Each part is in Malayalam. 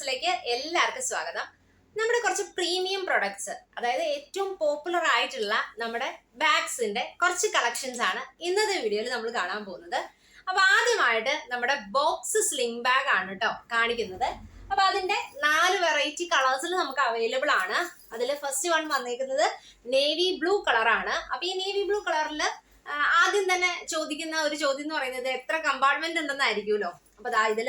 കളേഴ്സിലേക്ക് എല്ലാവർക്കും സ്വാഗതം. നമ്മുടെ കുറച്ച് പ്രീമിയം പ്രൊഡക്ട്സ് അതായത് ഏറ്റവും പോപ്പുലർ ആയിട്ടുള്ള നമ്മുടെ ബാഗ്സിന്റെ കുറച്ച് കളക്ഷൻസ് ആണ് ഇന്നത്തെ വീഡിയോയിൽ നമ്മൾ കാണാൻ പോകുന്നത്. അപ്പൊ ആദ്യമായിട്ട് നമ്മുടെ ബോക്സ് സ്ലിംഗ് ബാഗ് ആണ് കേട്ടോ കാണിക്കുന്നത്. അപ്പൊ അതിന്റെ നാല് വെറൈറ്റി കളേഴ്സിൽ നമുക്ക് അവൈലബിൾ ആണ്. അതിൽ ഫസ്റ്റ് വൺ വന്നിരിക്കുന്നത് നേവി ബ്ലൂ കളറാണ് അപ്പൊ ഈ നേവി ബ്ലൂ കളറിൽ ആദ്യം തന്നെ ചോദിക്കുന്ന ഒരു ചോദ്യം എന്ന് പറയുന്നത് എത്ര കമ്പാർട്ട്മെന്റ് ഉണ്ടെന്നായിരിക്കുമല്ലോ? അപ്പൊ ദാ ഇതിൽ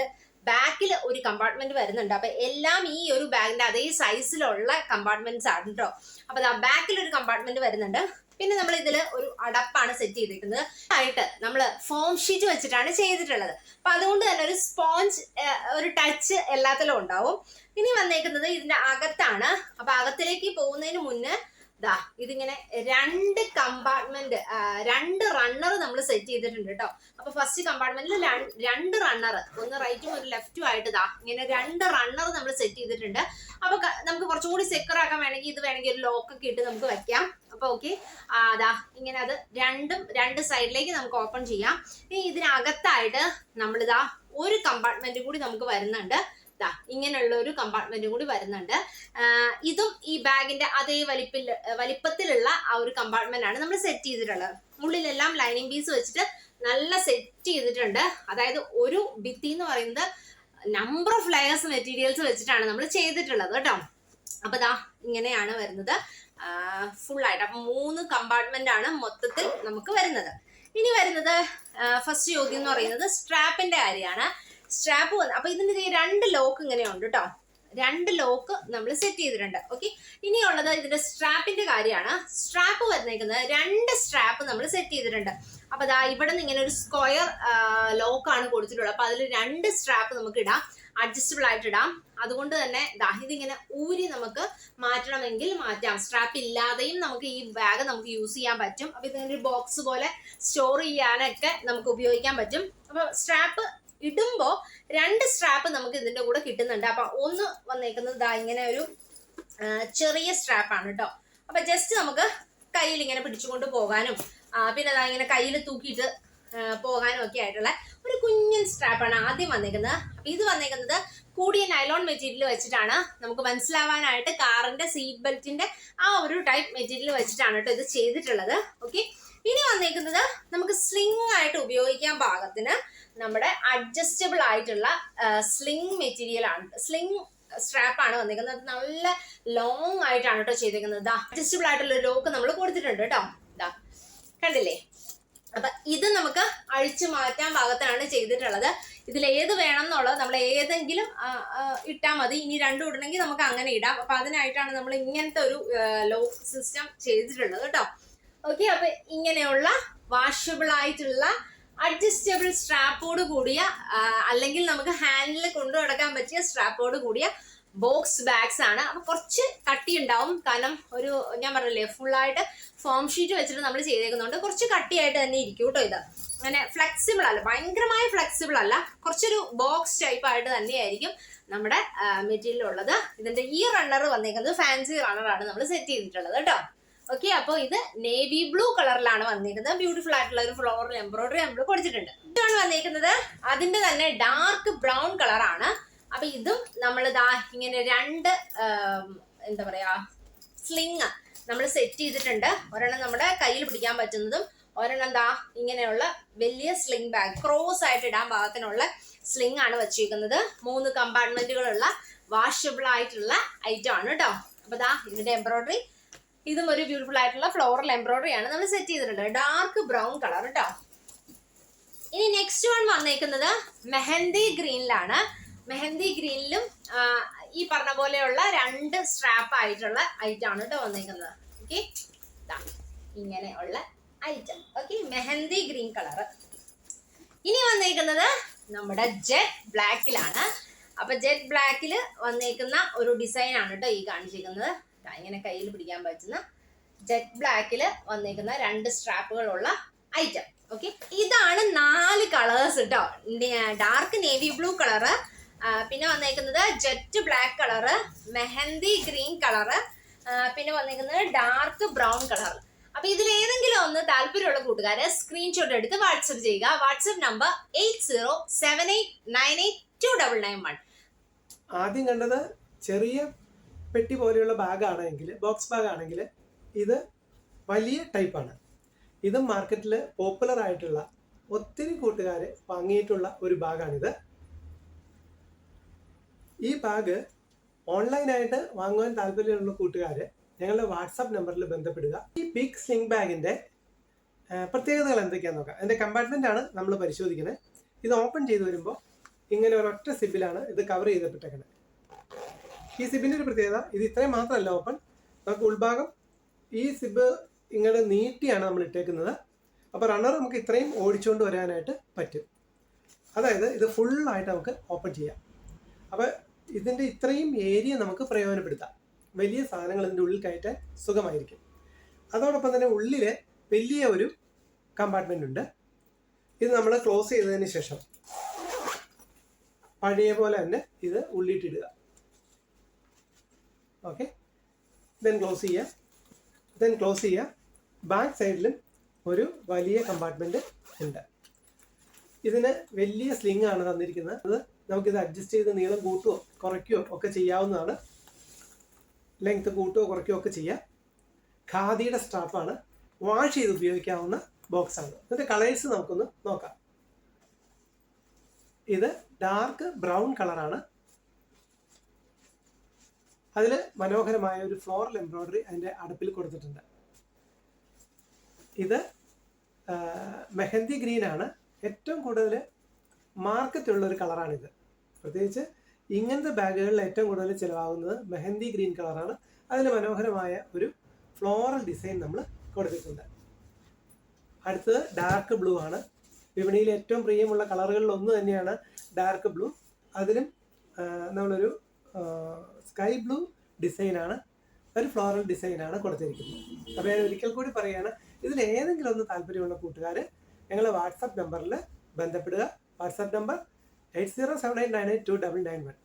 ബാക്കിൽ ഒരു കമ്പാർട്ട്മെന്റ് വരുന്നുണ്ട്. അപ്പൊ എല്ലാം ഈ ഒരു ബാഗിന്റെ അതേ സൈസിലുള്ള കമ്പാർട്ട്മെന്റ്സ് ആണ് കേട്ടോ അപ്പൊ ബാക്കിൽ ഒരു കമ്പാർട്ട്മെന്റ് വരുന്നുണ്ട്. പിന്നെ നമ്മൾ ഇതിൽ ഒരു അടപ്പാണ് സെറ്റ് ചെയ്തിരിക്കുന്നത്. ആയിട്ട് നമ്മൾ ഫോം ഷീറ്റ് വെച്ചിട്ടാണ് ചെയ്തിട്ടുള്ളത്. അപ്പൊ അതുകൊണ്ട് തന്നെ ഒരു സ്പോഞ്ച് ഒരു ടച്ച് എല്ലാത്തിലും ഉണ്ടാവും. ഇനി വന്നേക്കുന്നത് ഇതിന്റെ അകത്താണ്. അപ്പൊ അകത്തിലേക്ക് പോകുന്നതിന് മുന്നേ ദാ ഇതിങ്ങനെ രണ്ട് കമ്പാർട്ട്മെന്റ് രണ്ട് റണ്ണർ നമ്മൾ സെറ്റ് ചെയ്തിട്ടുണ്ട് കേട്ടോ. അപ്പൊ ഫസ്റ്റ് കമ്പാർട്ട്മെന്റിൽ രണ്ട് റണ്ണർ ഒന്ന് റൈറ്റും ഒരു ലെഫ്റ്റും ആയിട്ട് ദാ ഇങ്ങനെ രണ്ട് റണ്ണർ നമ്മൾ സെറ്റ് ചെയ്തിട്ടുണ്ട്. അപ്പൊ നമുക്ക് കുറച്ചുകൂടി സെക്യൂർ ആക്കാൻ വേണമെങ്കിൽ ഇത് വേണമെങ്കിൽ ഒരു ലോക്ക് ഒക്കെ ഇട്ട് നമുക്ക് വെക്കാം. അപ്പൊ ഓക്കെ അതാ ഇങ്ങനെ അത് രണ്ടും രണ്ട് സൈഡിലേക്ക് നമുക്ക് ഓപ്പൺ ചെയ്യാം. ഇനി ഇതിനകത്തായിട്ട് നമ്മളിതാ ഒരു കമ്പാർട്ട്മെന്റ് കൂടി നമുക്ക് വരുന്നുണ്ട്. ദാ ഇങ്ങനെയുള്ള ഒരു കമ്പാർട്ട്മെന്റ് കൂടി വരുന്നുണ്ട്. ഇതും ഈ ബാഗിന്റെ അതേ വലിപ്പിൽ വലിപ്പത്തിലുള്ള ആ ഒരു കമ്പാർട്ട്മെന്റ് ആണ് നമ്മൾ സെറ്റ് ചെയ്തിട്ടുള്ളത്. ഉള്ളിലെല്ലാം ലൈനിങ് പീസ് വെച്ചിട്ട് നല്ല സെറ്റ് ചെയ്തിട്ടുണ്ട്. അതായത് ഒരു ഭിത്തി എന്ന് പറയുന്നത് നമ്പർ ഓഫ് ലെയേഴ്സ് മെറ്റീരിയൽസ് വെച്ചിട്ടാണ് നമ്മൾ ചെയ്തിട്ടുള്ളത് കേട്ടോ. അപ്പൊ ദാ ഇങ്ങനെയാണ് വരുന്നത്. ഫുൾ ആയിട്ട്. അപ്പൊ മൂന്ന് കമ്പാർട്ട്മെന്റ് ആണ് മൊത്തത്തിൽ നമുക്ക് വരുന്നത്. ഇനി വരുന്നത് ഫസ്റ്റ് ചോദ്യം എന്ന് പറയുന്നത് സ്ട്രാപ്പിന്റെ കാര്യമാണ്. സ്ട്രാപ്പ് വന്ന്. അപ്പൊ ഇതിന്റെ രണ്ട് ലോക്ക് ഇങ്ങനെ ഉണ്ട് കേട്ടോ രണ്ട് ലോക്ക് നമ്മൾ സെറ്റ് ചെയ്തിട്ടുണ്ട്. ഓക്കെ ഇനിയുള്ളത് ഇതിന്റെ സ്ട്രാപ്പിന്റെ കാര്യമാണ്. സ്ട്രാപ്പ് വന്നേക്കുന്നത് രണ്ട് സ്ട്രാപ്പ് നമ്മൾ സെറ്റ് ചെയ്തിട്ടുണ്ട്. അപ്പൊ അതാ ഇവിടെ നിന്ന് ഇങ്ങനെ ഒരു സ്ക്വയർ ലോക്കാണ് കൊടുത്തിട്ടുള്ളത്. അപ്പൊ അതിൽ രണ്ട് സ്ട്രാപ്പ് നമുക്ക് ഇടാം. അഡ്ജസ്റ്റബിൾ ആയിട്ട് ഇടാം. അതുകൊണ്ട് തന്നെ ഇതിങ്ങനെ ഊരി നമുക്ക് മാറ്റണമെങ്കിൽ മാറ്റാം. സ്ട്രാപ്പ് ഇല്ലാതെയും നമുക്ക് ഈ ബാഗ് നമുക്ക് യൂസ് ചെയ്യാൻ പറ്റും. അപ്പൊ ഇതിനൊരു ബോക്സ് പോലെ സ്റ്റോർ ചെയ്യാനൊക്കെ നമുക്ക് ഉപയോഗിക്കാൻ പറ്റും. അപ്പൊ സ്ട്രാപ്പ് ഇടുമ്പോ രണ്ട് സ്ട്രാപ്പ് നമുക്ക് ഇതിന്റെ കൂടെ കിട്ടുന്നുണ്ട്. അപ്പൊ ഒന്ന് വന്നേക്കുന്നത് ദാ ഇങ്ങനെ ഒരു ചെറിയ സ്ട്രാപ്പാണ് കേട്ടോ അപ്പൊ ജസ്റ്റ് നമുക്ക് കയ്യിൽ ഇങ്ങനെ പിടിച്ചുകൊണ്ട് പോകാനും പിന്നെ അതാ ഇങ്ങനെ കയ്യിൽ തൂക്കിയിട്ട് പോകാനും ഒക്കെ ആയിട്ടുള്ള ഒരു കുഞ്ഞൻ സ്ട്രാപ്പാണ് ആദ്യം വന്നേക്കുന്നത്. അപ്പൊ ഇത് വന്നേക്കുന്നത് കൂടിയ നൈലോൺ മെറ്റീരിയൽ വെച്ചിട്ടാണ്. നമുക്ക് മനസ്സിലാവാനായിട്ട് കാറിന്റെ സീറ്റ് ബെൽറ്റിന്റെ ആ ഒരു ടൈപ്പ് മെറ്റീരിയൽ വെച്ചിട്ടാണ് കേട്ടോ ഇത് ചെയ്തിട്ടുള്ളത്. ഓക്കെ ഇനി വന്നേക്കുന്നത് നമുക്ക് സ്ലിംഗ് ആയിട്ട് ഉപയോഗിക്കാൻ പാകത്തിന്. നമ്മുടെ അഡ്ജസ്റ്റബിൾ ആയിട്ടുള്ള സ്ലിംഗ് മെറ്റീരിയൽ ആണ്. സ്ലിംഗ് സ്ട്രാപ്പ് ആണ് വന്നിരിക്കുന്നത് അത് നല്ല ലോങ് ആയിട്ടാണ് കേട്ടോ ദാ അഡ്ജസ്റ്റബിൾ ആയിട്ടുള്ള ലോക്ക് നമ്മൾ കൊടുത്തിട്ടുണ്ട് കേട്ടോ ഇതാ കണ്ടില്ലേ? അപ്പൊ ഇത് നമുക്ക് അഴിച്ചു മാറ്റാൻ പാകത്തിനാണ് ചെയ്തിട്ടുള്ളത്. ഇതിൽ ഏത് വേണം എന്നുള്ളത് നമ്മൾ ഏതെങ്കിലും ഇട്ടാൽ മതി. ഇനി രണ്ടും ഇടണമെങ്കിൽ നമുക്ക് അങ്ങനെ ഇടാം. അപ്പൊ അതിനായിട്ടാണ് നമ്മൾ ഇങ്ങനത്തെ ഒരു ലോക്ക് സിസ്റ്റം ചെയ്തിട്ടുള്ളത് കേട്ടോ ഓക്കെ അപ്പൊ ഇങ്ങനെയുള്ള വാഷബിൾ ആയിട്ടുള്ള അഡ്ജസ്റ്റബിൾ സ്ട്രാപ്പോട് കൂടിയ അല്ലെങ്കിൽ നമുക്ക് ഹാൻഡിൽ കൊണ്ടു നടക്കാൻ പറ്റിയ സ്ട്രാപ്പോട് കൂടിയ ബോക്സ് ബാഗ്സ് ആണ്. അപ്പൊ കുറച്ച് കട്ടി ഉണ്ടാവും കാരണം ഒരു ഞാൻ പറഞ്ഞില്ലേ ഫുൾ ആയിട്ട് ഫോം ഷീറ്റ് വെച്ചിട്ട് നമ്മൾ ചെയ്തേക്കുന്നുണ്ട് കുറച്ച് കട്ടിയായിട്ട് തന്നെ ഇരിക്കും കേട്ടോ ഇത്. അങ്ങനെ ഫ്ലെക്സിബിൾ അല്ല ഭയങ്കരമായി ഫ്ലെക്സിബിൾ അല്ല. കുറച്ചൊരു ബോക്സ് ടൈപ്പ് ആയിട്ട് തന്നെയായിരിക്കും നമ്മുടെ മെറ്റീരിയൽ ഉള്ളത് ഇതിന്റെ ഈ റണ്ണർ വന്നേക്കുന്നത് ഫാൻസി റണ്ണറാണ് നമ്മൾ സെറ്റ് ചെയ്തിട്ടുള്ളത് കേട്ടോ. ഓക്കെ അപ്പോൾ ഇത് നേവി ബ്ലൂ കളറിലാണ് വന്നിരിക്കുന്നത്. ബ്യൂട്ടിഫുൾ ആയിട്ടുള്ള ഒരു ഫ്ലോറൽ എംബ്രോയിഡറി നമ്മൾ കൊടുത്തിട്ടുണ്ട് ഇതാണ് വന്നിരിക്കുന്നത്. അതിന്റെ തന്നെ ഡാർക്ക് ബ്രൗൺ കളറാണ് അപ്പൊ ഇതും നമ്മൾ ദാ ഇങ്ങനെ രണ്ട് എന്താ പറയാ സ്ലിങ് നമ്മൾ സെറ്റ് ചെയ്തിട്ടുണ്ട്. ഒരെണ്ണം നമ്മുടെ കയ്യിൽ പിടിക്കാൻ പറ്റുന്നതും ഒരെണ്ണം ദാ ഇങ്ങനെയുള്ള വലിയ സ്ലിംഗ് ബാഗ് ക്രോസ് ആയിട്ട് ഇടാൻ പാകത്തിനുള്ള സ്ലിംഗ് ആണ് വെച്ചിരിക്കുന്നത്. മൂന്ന് കമ്പാർട്ട്മെന്റുകളുള്ള വാഷബിൾ ആയിട്ടുള്ള ഐറ്റം ആണ് കേട്ടോ അപ്പൊ ദാ ഇതിന്റെ എംബ്രോയിഡറി ഇതും ഒരു ബ്യൂട്ടിഫുൾ ആയിട്ടുള്ള ഫ്ലോറൽ എംബ്രോയിഡറി ആണ്. നമ്മൾ സെറ്റ് ചെയ്തിട്ടുണ്ട്. ഡാർക്ക് ബ്രൗൺ കളർ കേട്ടോ ഇനി നെക്സ്റ്റ് വൺ വന്നേക്കുന്നത് മെഹന്തി ഗ്രീനിലാണ്. മെഹന്തി ഗ്രീനിലും ഈ പറഞ്ഞ പോലെയുള്ള രണ്ട് സ്ട്രാപ്പ് ആയിട്ടുള്ള ഐറ്റം ആണ് കേട്ടോ വന്നേക്കുന്നത്. ഓക്കെ ഇങ്ങനെയുള്ള item okay mehndi green colour ഇനി വന്നേക്കുന്നത് നമ്മുടെ ജെറ്റ് ബ്ലാക്കിലാണ് അപ്പൊ ജെറ്റ് ബ്ലാക്കിൽ വന്നേക്കുന്ന ഒരു ഡിസൈൻ ആണ് കേട്ടോ ഈ കാണിച്ചിരിക്കുന്നത്. ഇങ്ങനെ കയ്യിൽ പിടിക്കാൻ പറ്റുന്ന ജെറ്റ് ബ്ലാക്കിൽ വന്നിരിക്കുന്ന രണ്ട് സ്ട്രാപ്പുകളുള്ള ഐറ്റം ഓക്കെ ഇതാണ് നാല് കളേഴ്സ് കേട്ടോ ഡാർക്ക് നേവി ബ്ലൂ കളറ് പിന്നെ വന്നേക്കുന്നത് jet black colour mehndi green colour പിന്നെ വന്നേക്കുന്നത് ഡാർക്ക് ബ്രൗൺ കളർ അപ്പൊ ഇതിൽ ഏതെങ്കിലും ഒന്ന് താല്പര്യമുള്ള കൂട്ടുകാരെ സ്ക്രീൻഷോട്ട് എടുത്ത് വാട്സപ്പ് ചെയ്യുക. WhatsApp number eight zero seven eight nine eight two double nine one ആദ്യം കണ്ടത് ചെറിയ പെട്ടി പോലെയുള്ള ബാഗാണെങ്കിൽ ബോക്സ് ബാഗ് ആണെങ്കിൽ ഇത് വലിയ ടൈപ്പാണ് ഇത് മാർക്കറ്റിൽ പോപ്പുലർ ആയിട്ടുള്ള ഒത്തിരി കൂട്ടുകാർ വാങ്ങിയിട്ടുള്ള ഒരു ബാഗാണിത്. ഈ ബാഗ് ഓൺലൈനായിട്ട് വാങ്ങുവാൻ താല്പര്യമുള്ള കൂട്ടുകാർ ഞങ്ങളുടെ വാട്സാപ്പ് നമ്പറിൽ ബന്ധപ്പെടുക. ഈ ബിഗ് സ്ലിംഗ് ബാഗിന്റെ പ്രത്യേകതകൾ എന്തൊക്കെയാണെന്ന് നോക്കാം. അതിന്റെ കമ്പാർട്ട്മെന്റ് ആണ് നമ്മൾ പരിശോധിക്കുന്നത്. ഇത് ഓപ്പൺ ചെയ്ത് വരുമ്പോൾ ഇങ്ങനെ ഒരൊറ്റ സിബിലാണ് ഇത് കവർ ചെയ്തിട്ടേക്കുന്നത് ഈ സിബിന്റെ ഒരു പ്രത്യേകത ഇത് ഇത്രയും മാത്രമല്ല ഓപ്പൺ. നമുക്ക് ഉൾഭാഗം ഈ സിബ് ഇങ്ങനെ നീട്ടിയാണ് നമ്മൾ ഇട്ടേക്കുന്നത്. അപ്പോൾ റണ്ണർ നമുക്ക് ഇത്രയും ഓടിച്ചുകൊണ്ട് വരാനായിട്ട് പറ്റും. അതായത് ഇത് ഫുള്ളായിട്ട് നമുക്ക് ഓപ്പൺ ചെയ്യാം. അപ്പോൾ ഇതിന്റെ ഇത്രയും ഏരിയ നമുക്ക് പ്രയോജനപ്പെടുത്താം. വലിയ സാധനങ്ങൾ ഇതിന്റെ ഉള്ളിൽ കയറ്റാൻ സുഖമായിരിക്കും. അതോടൊപ്പം തന്നെ ഉള്ളിൽ വലിയ ഒരു കമ്പാർട്ട്മെന്റ് ഉണ്ട്. ഇത് നമ്മൾ ക്ലോസ് ചെയ്തതിന് ശേഷം പഴയ പോലെ തന്നെ ഇത് ഉള്ളിട്ടിടുക. ഓക്കെ ദെൻ ക്ലോസ് ചെയ്യുക ദെൻ ക്ലോസ് ചെയ്യുക ബാക്ക് സൈഡിലും ഒരു വലിയ കമ്പാർട്ട്മെന്റ് ഉണ്ട്. ഇതിന് വലിയ സ്ലിംഗ് ആണ് തന്നിരിക്കുന്നത്. അത് നമുക്കിത് അഡ്ജസ്റ്റ് ചെയ്ത് നീളം കൂട്ടുകയോ കുറയ്ക്കുകയോ ഒക്കെ ചെയ്യാവുന്നതാണ്. ലെങ്ത് കൂട്ടുകയോ കുറയ്ക്കുകയോ ഒക്കെ ചെയ്യാം. ഖാദിയുടെ സ്റ്റാഫാണ് വാഷ് ചെയ്ത് ഉപയോഗിക്കാവുന്ന ബോക്സ് ആണ്. കളേഴ്സ് നമുക്കൊന്ന് നോക്കാം. ഇത് ഡാർക്ക് ബ്രൗൺ കളറാണ് അതിൽ മനോഹരമായ ഒരു ഫ്ലോറൽ എംബ്രോയിഡറി അതിന്റെ അടുപ്പിൽ കൊടുത്തിട്ടുണ്ട്. ഇത് മെഹന്തി ഗ്രീൻ ആണ്. ഏറ്റവും കൂടുതൽ മാർക്കറ്റുള്ള ഒരു കളറാണിത് പ്രത്യേകിച്ച് ഇങ്ങനത്തെ ബാഗുകളിൽ ഏറ്റവും കൂടുതൽ ചിലവാകുന്നത് മെഹന്തി ഗ്രീൻ കളറാണ് അതിൽ മനോഹരമായ ഒരു ഫ്ലോറൽ ഡിസൈൻ നമ്മൾ കൊടുത്തിട്ടുണ്ട്. അടുത്തത് ഡാർക്ക് ബ്ലൂ ആണ്. വിപണിയിൽ ഏറ്റവും പ്രിയമുള്ള കളറുകളിൽ ഒന്ന് തന്നെയാണ് ഡാർക്ക് ബ്ലൂ അതിലും നമ്മളൊരു സ്കൈ ബ്ലൂ ഡിസൈനാണ് ഒരു ഫ്ലോറൽ ഡിസൈനാണ് കൊടുത്തിരിക്കുന്നത്. അപ്പോൾ ഞാൻ ഒരിക്കൽ കൂടി പറയുകയാണ് ഇതിൽ ഏതെങ്കിലും ഒന്ന് താല്പര്യമുള്ള കൂട്ടുകാർ ഞങ്ങളെ വാട്സപ്പ് നമ്പറിൽ ബന്ധപ്പെടുക. WhatsApp number eight zero seven eight nine eight two double nine one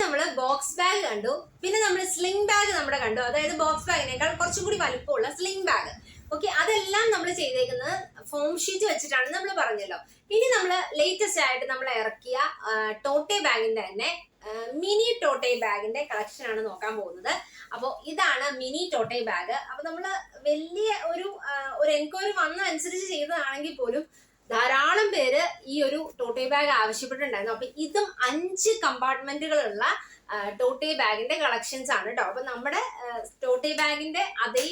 നമ്മൾ ബോക്സ് ബാഗ് കണ്ടു പിന്നെ നമ്മൾ സ്ലിംഗ് ബാഗ് നമ്മുടെ കണ്ടു. അതായത് ബോക്സ് ബാഗിനേക്കാൾ കുറച്ചും കൂടി വലുപ്പമുള്ള സ്ലിംഗ് ബാഗ് ഓക്കെ അതെല്ലാം നമ്മൾ ചെയ്തേക്കുന്നത് ഫോം ഷീറ്റ് വെച്ചിട്ടാണ് നമ്മൾ പറഞ്ഞല്ലോ. ഇനി നമ്മൾ ലേറ്റസ്റ്റ് ആയിട്ട് നമ്മൾ ഇറക്കിയ ടോട്ടേ ബാഗിന്റെ തന്നെ മിനി ടോട്ടെ ബാഗിന്റെ കളക്ഷൻ ആണ് നോക്കാൻ പോകുന്നത്. അപ്പോൾ ഇതാണ് മിനി ടോട്ടെ ബാഗ്. അപ്പൊ നമ്മൾ വലിയ ഒരു ഒരു എൻക്വയറി വന്ന അനുസരിച്ച് ചെയ്തതാണെങ്കിൽ പോലും ധാരാളം പേര് ഈ ഒരു ടോട്ടെ ബാഗ് ആവശ്യപ്പെട്ടിട്ടുണ്ടായിരുന്നു. അപ്പൊ ഇതും അഞ്ച് കമ്പാർട്ട്മെന്റുകളുള്ള ടോട്ടെ ബാഗിന്റെ കളക്ഷൻസ് ആണ് കേട്ടോ അപ്പൊ നമ്മുടെ ടോട്ടെ ബാഗിന്റെ അതേ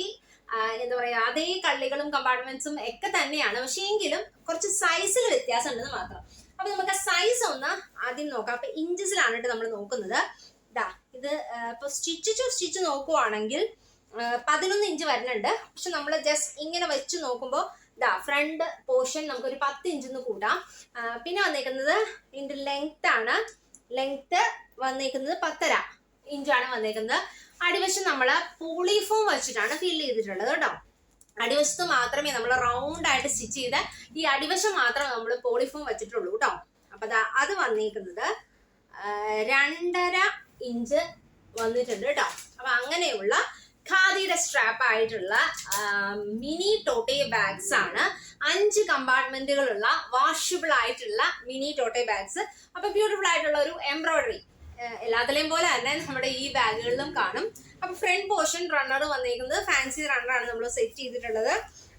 എന്താ പറയാ അതേ കള്ളികളും കമ്പാർട്ട്മെന്റ്സും ഒക്കെ തന്നെയാണ്. പക്ഷേ എങ്കിലും കുറച്ച് സൈസിൽ വ്യത്യാസം ഉണ്ടെന്ന് മാത്രം. അപ്പൊ നമുക്ക് സൈസ് ഒന്ന് ആദ്യം നോക്കാം. അപ്പൊ ഇഞ്ചസിലാണ് കേട്ടോ നമ്മൾ നോക്കുന്നത്. ഇതാ ഇത് ഇപ്പൊ സ്റ്റിച്ച് ടു സ്റ്റിച്ച് നോക്കുവാണെങ്കിൽ പതിനൊന്ന് ഇഞ്ച് വരുന്നുണ്ട്. പക്ഷെ നമ്മൾ ജസ്റ്റ് ഇങ്ങനെ വെച്ച് നോക്കുമ്പോൾ ഇതാ ഫ്രണ്ട് പോർഷൻ നമുക്കൊരു പത്ത് ഇഞ്ചിന്ന് കൂട്ടാം ആ, പിന്നെ വന്നേക്കുന്നത് ഇതിന്റെ ലെങ്ത് ആണ്. ലെങ്ത് വന്നേക്കുന്നത് പത്തര ഇഞ്ചാണ് വന്നേക്കുന്നത്. അടിവശം നമ്മൾ പോളിഫോം വെച്ചിട്ടാണ് ഫില്ല് ചെയ്തിട്ടുള്ളത് കേട്ടോ. അടിവശത്ത് മാത്രമേ നമ്മൾ റൗണ്ട് ആയിട്ട് സ്റ്റിച്ച് ചെയ്ത് ഈ അടിവശം മാത്രമേ നമ്മൾ പോളിഫോം വെച്ചിട്ടുള്ളൂ കേട്ടോ അപ്പൊ അത് വന്നിരിക്കുന്നത് രണ്ടര ഇഞ്ച് വന്നിട്ടുണ്ട് കേട്ടോ അപ്പൊ അങ്ങനെയുള്ള ഖാദിയുടെ സ്ട്രാപ്പ് ആയിട്ടുള്ള മിനി ടോട്ടേ ബാഗ്സ് ആണ് അഞ്ച് കമ്പാർട്ട്മെന്റുകളുള്ള വാഷബിൾ ആയിട്ടുള്ള മിനി ടോട്ടേ ബാഗ്സ് അപ്പൊ ബ്യൂട്ടിഫുൾ ആയിട്ടുള്ള ഒരു എംബ്രോയിഡറി എല്ലാത്തിലെയും പോലെ തന്നെ നമ്മുടെ ഈ ബാഗുകളിലും കാണും. അപ്പൊ ഫ്രണ്ട് പോർഷൻ റണ്ണർ വന്നിരിക്കുന്നത് ഫാൻസി റണ്ണറാണ് നമ്മൾ സെറ്റ് ചെയ്തിട്ടുള്ളത്.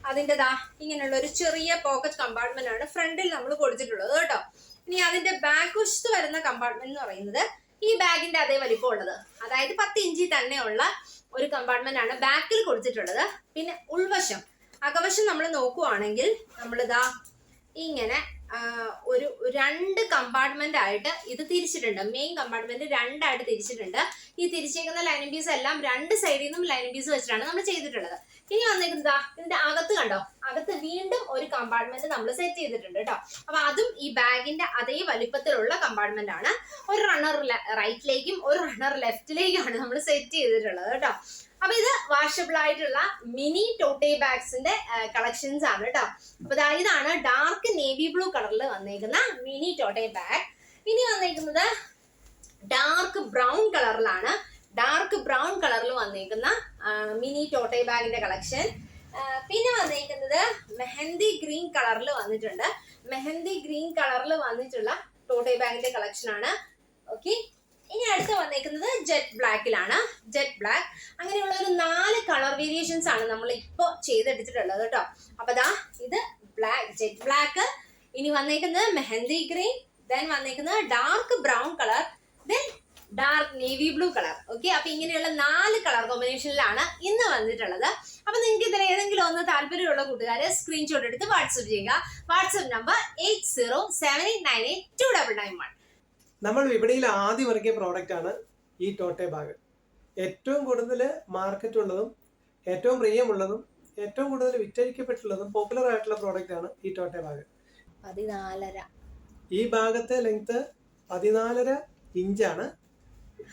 അതിന്റെ ദാ ഇങ്ങനെയുള്ള ഒരു ചെറിയ പോക്കറ്റ് കമ്പാർട്ട്മെന്റ് ആണ് ഫ്രണ്ടിൽ നമ്മൾ കൊടുത്തിട്ടുള്ളത് കേട്ടോ. ഇനി അതിന്റെ ബാക്ക് വശത്ത് വരുന്ന കമ്പാർട്ട്മെന്റ് എന്ന് പറയുന്നത് ഈ ബാഗിന്റെ അതേ വലിപ്പം ഉള്ളത്. അതായത് പത്ത് ഇഞ്ചി തന്നെയുള്ള ഒരു കമ്പാർട്ട്മെന്റ് ആണ് ബാക്കിൽ കൊടുത്തിട്ടുള്ളത്. പിന്നെ ഉൾവശം അകവശം നമ്മൾ നോക്കുവാണെങ്കിൽ നമ്മളിതാ ഇങ്ങനെ ഒരു രണ്ട് കമ്പാർട്ട്മെന്റ് ആയിട്ട് ഇത് തിരിച്ചിട്ടുണ്ട്. മെയിൻ കമ്പാർട്ട്മെന്റ് രണ്ടായിട്ട് തിരിച്ചിട്ടുണ്ട്. ഈ തിരിച്ചേക്കുന്ന ലൈനിങ് പീസ് എല്ലാം രണ്ട് സൈഡിൽ നിന്നും ലൈനിങ് പീസ് വെച്ചിട്ടാണ് നമ്മൾ ചെയ്തിട്ടുള്ളത്. ഇനി വന്നിരിക്കുന്നത് ഇതിന്റെ അകത്ത് കണ്ടോ? അകത്ത് വീണ്ടും ഒരു കമ്പാർട്ട്മെന്റ് നമ്മൾ സെറ്റ് ചെയ്തിട്ടുണ്ട് കേട്ടോ അപ്പൊ അതും ഈ ബാഗിന്റെ അതേ വലിപ്പത്തിലുള്ള കമ്പാർട്ട്മെന്റ് ആണ്. ഒരു റണ്ണർ റൈറ്റിലേക്കും ഒരു റണ്ണർ ലെഫ്റ്റിലേക്കും ആണ് നമ്മൾ സെറ്റ് ചെയ്തിട്ടുള്ളത് കേട്ടോ അപ്പൊ ഇത് വാഷബിൾ ആയിട്ടുള്ള മിനി ടോട്ടേ ബാഗ്സിന്റെ കളക്ഷൻസ് ആണ് കേട്ടോ അപ്പൊ ഇതാണ് ഡാർക്ക് നേവി ബ്ലൂ കളറിൽ വന്നേക്കുന്ന മിനി ടോട്ടേ ബാഗ് ഇനി വന്നേക്കുന്നത് ഡാർക്ക് ബ്രൗൺ കളറിലാണ് ഡാർക്ക് ബ്രൗൺ കളറിൽ വന്നേക്കുന്ന മിനി ടോട്ടേ ബാഗിന്റെ കളക്ഷൻ പിന്നെ വന്നേക്കുന്നത് മെഹന്തി ഗ്രീൻ കളറിൽ വന്നിട്ടുണ്ട്. മെഹന്തി ഗ്രീൻ കളറിൽ വന്നിട്ടുള്ള ടോട്ടേ ബാഗിന്റെ കളക്ഷൻ ആണ്. ഓക്കെ. ഇനി അടുത്ത് വന്നേക്കുന്നത് ജെറ്റ് ബ്ലാക്കിലാണ് ജെറ്റ് ബ്ലാക്ക് അങ്ങനെയുള്ള ഒരു നാല് കളർ വേരിയേഷൻസ് ആണ് നമ്മൾ ഇപ്പോൾ ചെയ്തെടുത്തിട്ടുള്ളത് കേട്ടോ. അപ്പൊ ദാ ഇത് ബ്ലാക്ക് ജെറ്റ് ബ്ലാക്ക് ഇനി വന്നേക്കുന്നത് മെഹന്തി ഗ്രീൻ ദെൻ വന്നേക്കുന്നത് dark brown colour then dark navy blue colour okay അപ്പൊ ഇങ്ങനെയുള്ള നാല് കളർ കോമ്പിനേഷനിലാണ് ഇന്ന് വന്നിട്ടുള്ളത്. അപ്പൊ നിങ്ങൾക്ക് ഇതിൽ ഏതെങ്കിലും ഒന്ന് താല്പര്യമുള്ള കൂട്ടുകാരെ സ്ക്രീൻഷോട്ട് എടുത്ത് വാട്സപ്പ് ചെയ്യുക. WhatsApp number eight zero seven eight nine eight two double nine one നമ്മൾ വിപണിയിൽ ആദ്യം ഇറക്കിയ പ്രോഡക്റ്റ് ആണ് ഈ ടോട്ടേ ബാഗ്. ഏറ്റവും കൂടുതൽ മാർക്കറ്റ് ഉള്ളതും ഏറ്റവും പ്രിയമുള്ളതും ഏറ്റവും കൂടുതൽ വിറ്റഴിക്കപ്പെട്ടുള്ളതും പോപ്പുലർ ആയിട്ടുള്ള പ്രോഡക്റ്റ് ആണ് ഈ ടോട്ടേ ബാഗ്. പതിനാലര. ഈ ഭാഗത്തെ ലെങ്ത് പതിനാലര ഇഞ്ചാണ്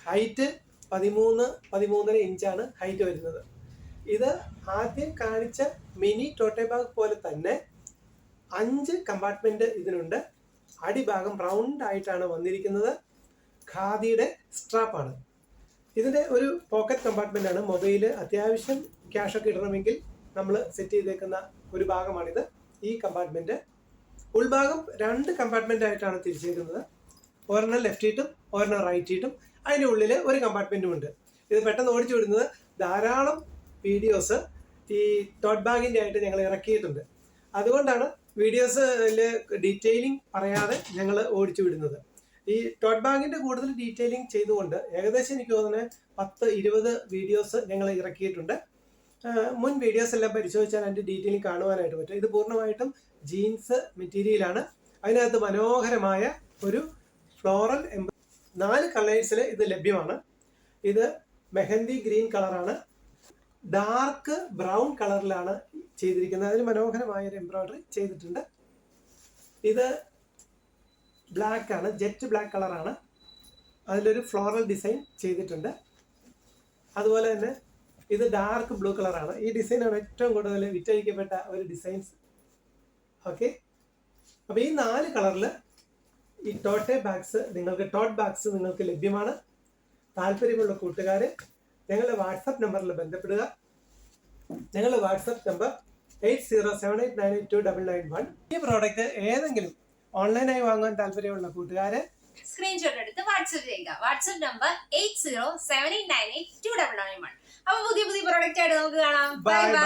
ഹൈറ്റ് പതിമൂന്ന് പതിമൂന്നര ഇഞ്ചാണ് ഹൈറ്റ് വരുന്നത്. ഇത് ആദ്യം കാണിച്ച മിനി ടോട്ടേ ബാഗ് പോലെ തന്നെ അഞ്ച് കമ്പാർട്ട്മെന്റ് ഇതിനുണ്ട്. അടിഭാഗം റൗണ്ട് ആയിട്ടാണ് വന്നിരിക്കുന്നത്. ഖാദിയുടെ സ്ട്രാപ്പാണ് ഇതിന്റെ ഒരു പോക്കറ്റ് കമ്പാർട്ട്മെന്റ് ആണ്. മൊബൈൽ അത്യാവശ്യം ക്യാഷ് ഒക്കെ ഇടണമെങ്കിൽ നമ്മൾ സെറ്റ് ചെയ്തേക്കുന്ന ഒരു ഭാഗമാണിത്. ഈ കമ്പാർട്ട്മെന്റ് ഉൾഭാഗം രണ്ട് കമ്പാർട്ട്മെന്റ് ആയിട്ടാണ് തിരിച്ചിരിക്കുന്നത്. ഒരെണ്ണം ലെഫ്റ്റ് സീറ്റും ഒരെണ്ണം റൈറ്റ് സീറ്റും അതിന്റെ ഉള്ളിൽ ഒരു കമ്പാർട്ട്മെന്റും ഉണ്ട്. ഇത് പെട്ടെന്ന് ഓടിച്ചു വിടുന്നത് ധാരാളം വീഡിയോസ് ഈ ടോട്ട് ബാഗിന്റെ ആയിട്ട് ഞങ്ങൾ ഇറക്കിയിട്ടുണ്ട്. അതുകൊണ്ടാണ് വീഡിയോസിൽ ഡീറ്റെയിലിംഗ് പറയാതെ ഞങ്ങൾ ഓടിച്ചു വിടുന്നത്. ഈ ടോട്ട് ബാഗിന്റെ കൂടുതൽ ഡീറ്റെയിലിംഗ് ചെയ്തുകൊണ്ട് ഏകദേശം എനിക്ക് തോന്നുന്നത് പത്ത് ഇരുപത് വീഡിയോസ് ഞങ്ങൾ ഇറക്കിയിട്ടുണ്ട്. മുൻ വീഡിയോസ് എല്ലാം പരിശോധിച്ചാൽ അതിന്റെ ഡീറ്റെയിലിംഗ് കാണുവാനായിട്ട് പറ്റും. ഇത് പൂർണമായിട്ടും ജീൻസ് മെറ്റീരിയലാണ് അതിനകത്ത് മനോഹരമായ ഒരു ഫ്ലോറൽ നാല് കളേഴ്സിൽ ഇത് ലഭ്യമാണ്. ഇത് മെഹന്തി ഗ്രീൻ കളറാണ്. ഡാർക്ക് ബ്രൗൺ കളറിലാണ് ചെയ്തിരിക്കുന്നത്. അതിൽ മനോഹരമായ ഒരു എംബ്രോയിഡറി ചെയ്തിട്ടുണ്ട്. ഇത് ബ്ലാക്ക് ആണ്. ജെറ്റ് ബ്ലാക്ക് കളറാണ് അതിലൊരു ഫ്ലോറൽ ഡിസൈൻ ചെയ്തിട്ടുണ്ട്. അതുപോലെ തന്നെ ഇത് ഡാർക്ക് ബ്ലൂ കളറാണ് ഈ ഡിസൈനാണ് ഏറ്റവും കൂടുതൽ വിറ്റഴിക്കപ്പെട്ട ഒരു ഡിസൈൻസ് ഓക്കെ അപ്പോൾ ഈ നാല് കളറിൽ ഈ ടോട്ടെ ബാഗ്സ് നിങ്ങൾക്ക് ടോട്ട് ബാഗ്സ് നിങ്ങൾക്ക് ലഭ്യമാണ്. താല്പര്യമുള്ള കൂട്ടുകാർ ഞങ്ങളുടെ വാട്സപ്പ് നമ്പറിൽ ബന്ധപ്പെടുക. ഞങ്ങളുടെ WhatsApp number eight zero seven eight nine eight two double nine one. ഈ പ്രോഡക്റ്റ് ഏതെങ്കിലും ഓൺലൈനായി വാങ്ങാൻ താല്പര്യമുള്ള കൂട്ടുകാരെ സ്ക്രീൻഷോട്ട് എടുത്ത് വാട്സപ്പ് ചെയ്യുക. WhatsApp number eight zero seven eight nine eight two double nine one. അപ്പൊ പുതിയ പുതിയ പ്രോഡക്റ്റ് ആയിട്ട് നമുക്ക് കാണാം. Bye bye